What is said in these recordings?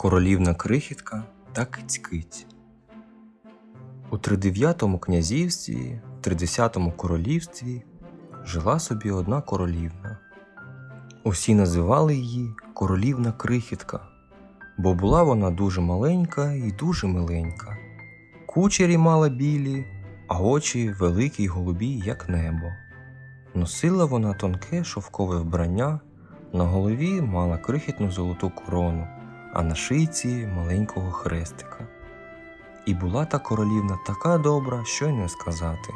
королівна крихітка та кицькиць. У тридев'ятому князівстві, в тридесятому королівстві жила собі одна королівна. Усі називали її королівна крихітка, бо була вона дуже маленька і дуже миленька. Кучері мала білі, а очі великі й голубі, як небо. Носила вона тонке шовкове вбрання, на голові мала крихітну золоту корону, а на шийці маленького хрестика. І була та королівна така добра, що й не сказати.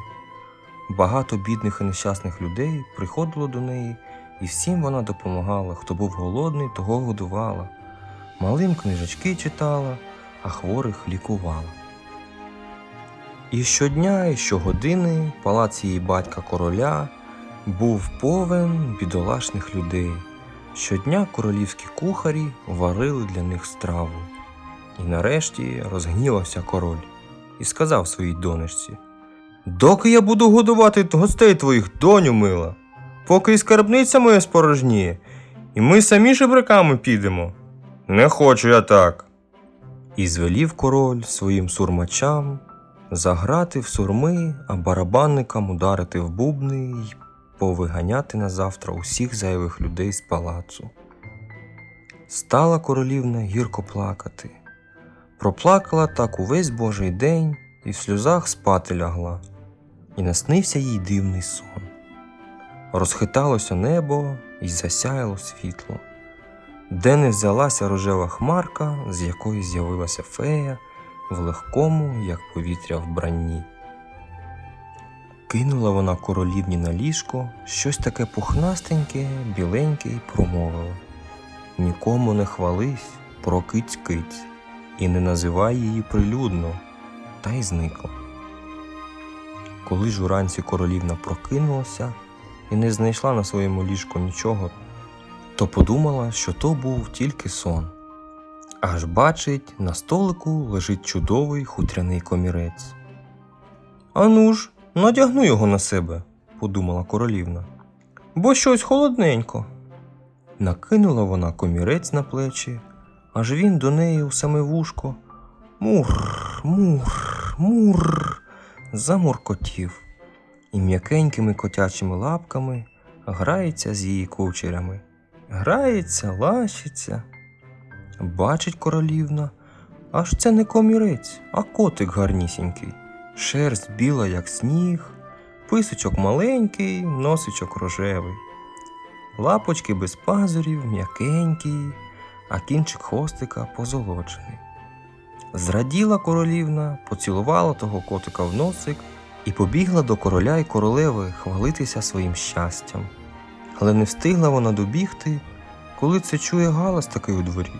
Багато бідних і нещасних людей приходило до неї, і всім вона допомагала. Хто був голодний, того годувала. Малим книжечки читала, а хворих лікувала. І щодня, і щогодини палац її батька короля був повен бідолашних людей. Щодня королівські кухарі варили для них страву. І нарешті розгнівався король і сказав своїй донечці: Доки я буду годувати гостей твоїх, доню мила, поки і скарбниця моя спорожніє, і ми самі жебраками підемо. Не хочу я так. І звелів король своїм сурмачам заграти в сурми, а барабанникам ударити в бубни й повиганяти на завтра усіх зайвих людей з палацу. Стала королівна гірко плакати. Проплакала так увесь божий день і в сльозах спати лягла, і наснився їй дивний сон. Розхиталося небо і засяяло світло, де не взялася рожева хмарка, з якої з'явилася фея в легкому, як повітря вбранні. Кинула вона королівні на ліжко щось таке пухнастеньке, біленьке й промовила Нікому не хвались про киць-киць і не називай її прилюдно, та й зникла. Коли ж уранці королівна прокинулася і не знайшла на своєму ліжку нічого, то подумала, що то був тільки сон. Аж бачить, на столику лежить чудовий хутряний комірець. Ану ж, надягну його на себе, подумала королівна, бо щось холодненько. Накинула вона комірець на плечі, аж він до неї у саме вушко. Мур, мур, мур. замуркотів і м'якенькими котячими лапками грається з її кучерями. Грається, лащиться. Бачить королівна, аж це не комірець, а котик гарнісінький. Шерсть біла, як сніг, писочок маленький, носичок рожевий. Лапочки без пазурів, м'якенькі, а кінчик хвостика позолочений. Зраділа королівна, поцілувала того котика в носик і побігла до короля й королеви хвалитися своїм щастям. Але не встигла вона добігти, коли це чує галас такий у дворі.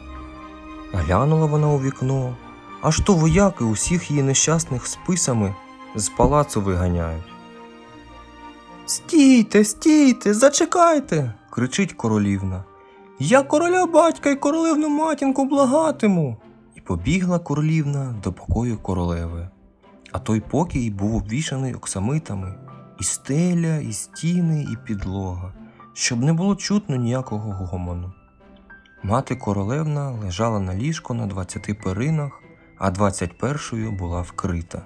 Глянула вона у вікно, аж то вояки усіх її нещасних списами з палацу виганяють. Стійте, стійте, зачекайте. кричить королівна. Я короля батька і королевну матінку благатиму. І побігла королівна до покою королеви. А той покій був обвішаний оксамитами, і стеля, і стіни, і підлога, щоб не було чутно ніякого гомону. Мати королевна лежала на ліжку на двадцяти перинах, а двадцять першою була вкрита.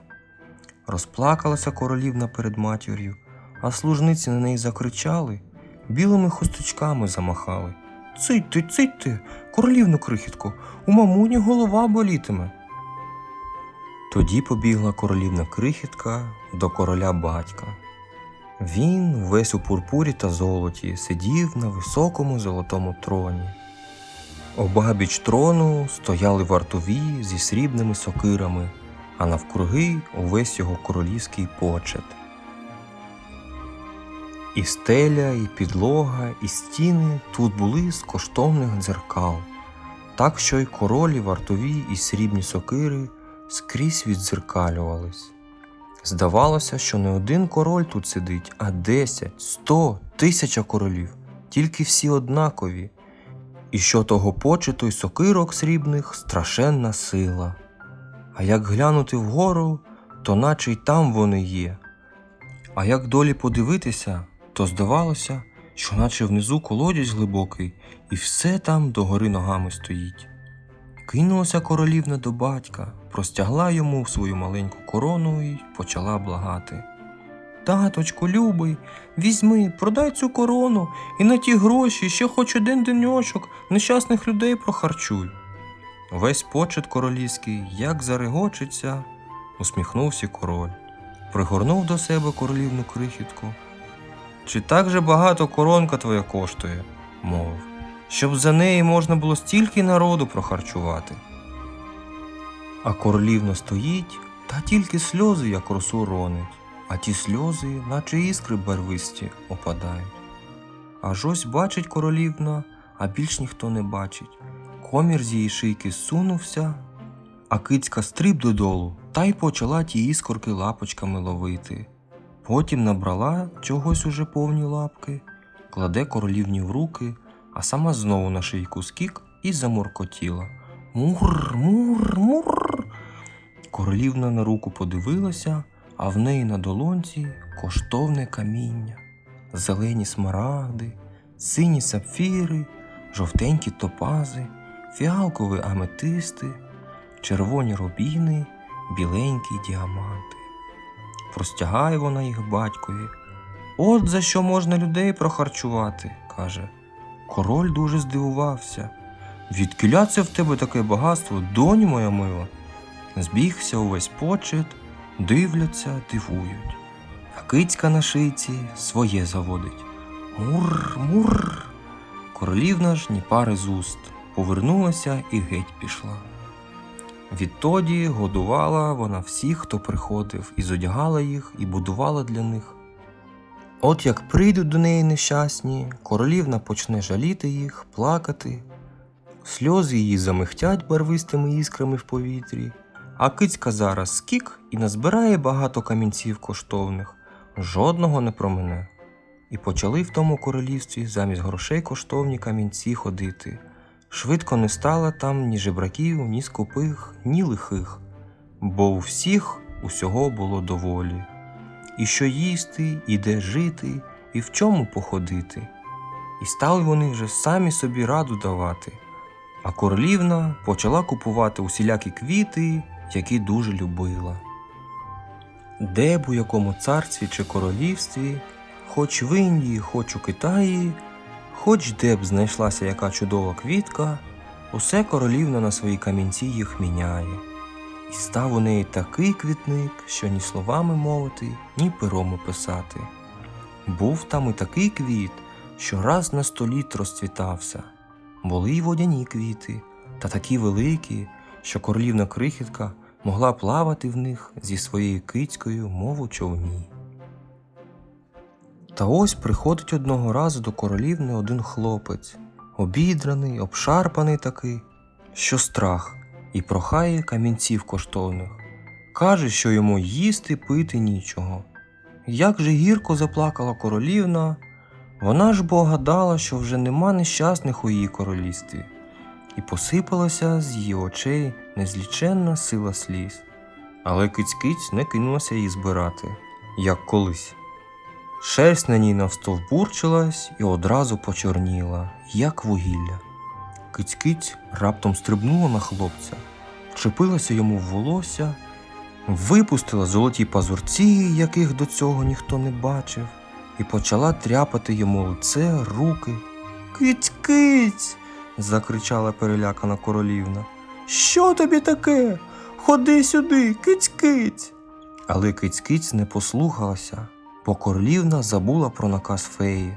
Розплакалася королівна перед матір'ю, а служниці на неї закричали, білими хусточками замахали. Цитьте, цитьте, королівну крихітку, у мамуні голова болітиме. Тоді побігла королівна крихітка до короля батька. Він, весь у пурпурі та золоті, сидів на високому золотому троні. Обабіч трону стояли вартові зі срібними сокирами, а навкруги увесь його королівський почет. І стеля, і підлога, і стіни тут були з коштовних дзеркал, так що й королі вартові і срібні сокири скрізь віддзеркалювались. Здавалося, що не один король тут сидить, а десять, сто, тисяча королів, тільки всі однакові, і що того почету й сокирок срібних страшенна сила. А як глянути вгору, то наче й там вони є. А як долі подивитися, то здавалося, що наче внизу колодязь глибокий, і все там догори ногами стоїть. Кинулася королівна до батька, простягла йому свою маленьку корону і почала благати. Таточку, любий, візьми, продай цю корону і на ті гроші ще хоч один деньочок нещасних людей прохарчуй. Весь почет королівський, як зарегочеться, усміхнувся король, пригорнув до себе королівну крихітку. Чи так же багато коронка твоя коштує? мовив, щоб за неї можна було стільки народу прохарчувати. А королівна стоїть, та тільки сльози, як росу ронить, а ті сльози, наче іскри барвисті, опадають. Аж ось бачить королівна, а більш ніхто не бачить. Комір з її шийки сунувся, а кицька стриб додолу та й почала ті іскорки лапочками ловити. Потім набрала чогось уже повні лапки, кладе королівні в руки, а сама знову на шийку скік і заморкотіла. Мур, мур, мур. Королівна на руку подивилася, а в неї на долонці коштовне каміння, зелені смарагди, сині сапфіри, жовтенькі топази, фіалкові аметисти, червоні рубіни, біленькі діаманти. Простягає вона їх батькові. От за що можна людей прохарчувати, каже. Король дуже здивувався. Відкіля це в тебе таке багатство, донь моя мила. Збігся увесь почет, дивляться, дивують. А кицька на шийці своє заводить. Мур, мур. Королівна ж ні пари з уст, повернулася і геть пішла. Відтоді годувала вона всіх, хто приходив, і зодягала їх, і будувала для них. От як прийдуть до неї нещасні, королівна почне жаліти їх, плакати, сльози її замихтять барвистими іскрами в повітрі, а кицька зараз скік і назбирає багато камінців коштовних, жодного не промине. І почали в тому королівстві замість грошей коштовні камінці ходити. Швидко не стало там ні жебраків, ні скупих, ні лихих, бо у всіх усього було доволі. І що їсти, і де жити, і в чому походити. І стали вони вже самі собі раду давати, а королівна почала купувати усілякі квіти, які дуже любила. Де б у якому царстві чи королівстві, хоч в Індії, хоч у Китаї, хоч де б знайшлася яка чудова квітка, усе королівна на свої камінці їх міняє. І став у неї такий квітник, що ні словами мовити, ні пером описати. Був там і такий квіт, що раз на століт розцвітався. Були й водяні квіти, та такі великі, що королівна крихітка могла плавати в них зі своєю кицькою, мов у човні. Та ось приходить одного разу до королівни один хлопець, обідраний, обшарпаний такий, що страх, і прохає камінців коштовних. Каже, що йому їсти пити нічого. Як же гірко заплакала королівна, вона ж бо гадала, що вже нема нещасних у її королівстві, і посипалася з її очей незліченна сила сліз. Але киць-киць не кинулася її збирати, як колись. Шерсть на ній навстовбурчилась і одразу почорніла, як вугілля. Киць-киць раптом стрибнула на хлопця, вчепилася йому в волосся, випустила золоті пазурці, яких до цього ніхто не бачив, і почала тряпати йому лице, руки. Киць-киць. Закричала перелякана королівна. Що тобі таке? Ходи сюди, киць-киць. Але киць-киць не послухалася, бо королівна забула про наказ феї,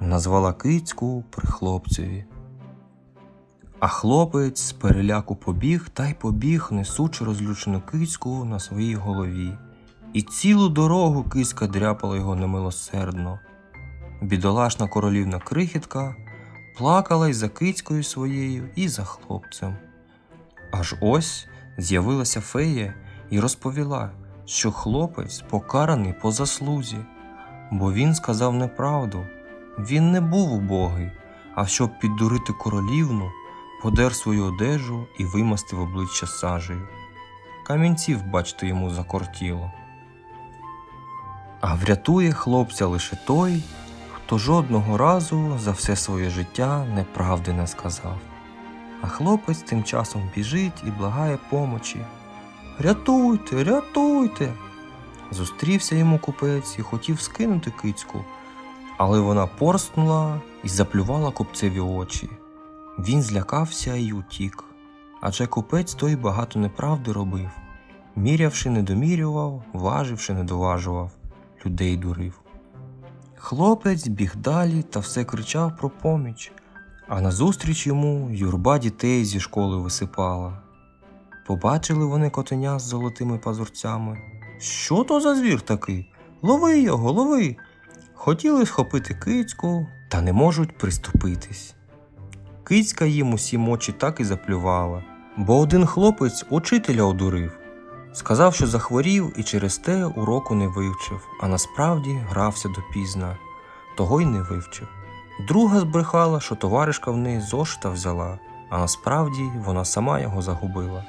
назвала кицьку при хлопцеві. А хлопець з переляку побіг та й побіг, несучи розлючену кицьку на своїй голові. І цілу дорогу кицька дряпала його немилосердно. Бідолашна королівна крихітка плакала й за кицькою своєю, і за хлопцем. Аж ось з'явилася фея і розповіла, що хлопець покараний по заслузі, бо він сказав неправду. Він не був убогий, а щоб піддурити королівну, подер свою одежу і вимастив обличчя сажею. Камінців, бачте, йому закортіло. А врятує хлопця лише той, хто жодного разу за все своє життя неправди не сказав. А хлопець тим часом біжить і благає помочі. Рятуйте, рятуйте. Зустрівся йому купець і хотів скинути кицьку, але вона порснула і заплювала купцеві очі. Він злякався і утік, адже купець той багато неправди робив. Мірявши не домірював, важивши не доважував, людей дурив. Хлопець біг далі та все кричав про поміч, а назустріч йому юрба дітей зі школи висипала. Побачили вони котеня з золотими пазурцями. Що то за звір такий? Лови його, лови. Хотіли схопити кицьку, та не можуть приступитись. Кицька їм усі очі так і заплювала, бо один хлопець учителя одурив. Сказав, що захворів і через те уроку не вивчив, а насправді грався допізна, того й не вивчив. Друга збрехала, що товаришка в неї зошита взяла, а насправді вона сама його загубила.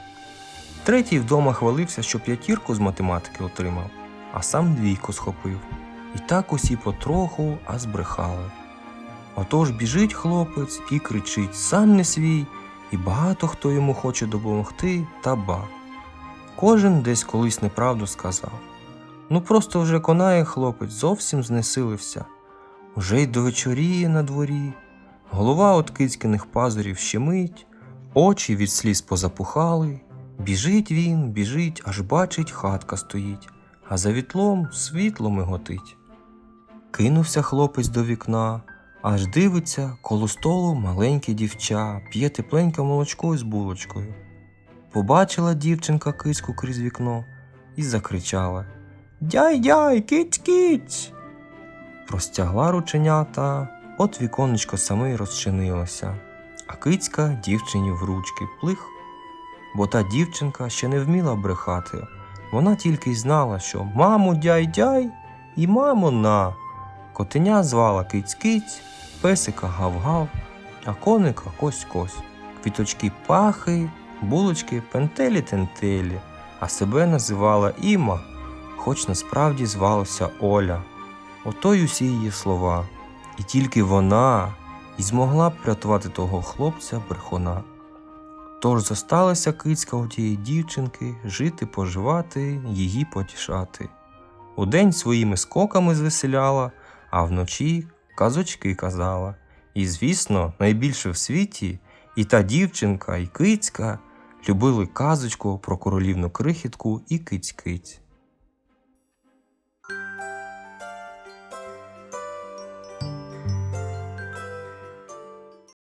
Третій вдома хвалився, що п'ятірку з математики отримав, а сам двійку схопив. І так усі потроху, а збрехали. Отож біжить хлопець і кричить сам не свій, і багато хто йому хоче допомогти, та ба. Кожен десь колись неправду сказав. Ну просто вже конає хлопець, зовсім знесилився. Уже й довечоріє на дворі, голова от кицькиних пазурів щемить, очі від сліз позапухали. Біжить він, біжить, аж бачить, хатка стоїть, а за вітлом світло миготить. Кинувся хлопець до вікна, аж дивиться, коло столу маленьке дівча, п'є тепленьке молочко із булочкою. Побачила дівчинка киську крізь вікно і закричала Дяй дяй, киць киць. Простягла рученята, от віконечко саме й розчинилося, а кицька дівчині в ручки плих. Бо та дівчинка ще не вміла брехати. Вона тільки й знала, що мамо дяй дяй і мамо на. Котеня звала киць-киць, песика гав-гав, а коника кось-кось. Квіточки пахи, булочки пентелі-тентелі, а себе називала Іма, хоч насправді звалася Оля. Ото й усі її слова. І тільки вона і змогла б врятувати того хлопця брехуна. Тож зосталася кицька у тієї дівчинки жити, поживати, її потішати. Удень своїми скоками звеселяла, а вночі казочки казала. І, звісно, найбільше в світі і та дівчинка, і кицька любили казочку про королівну крихітку і киць-киць.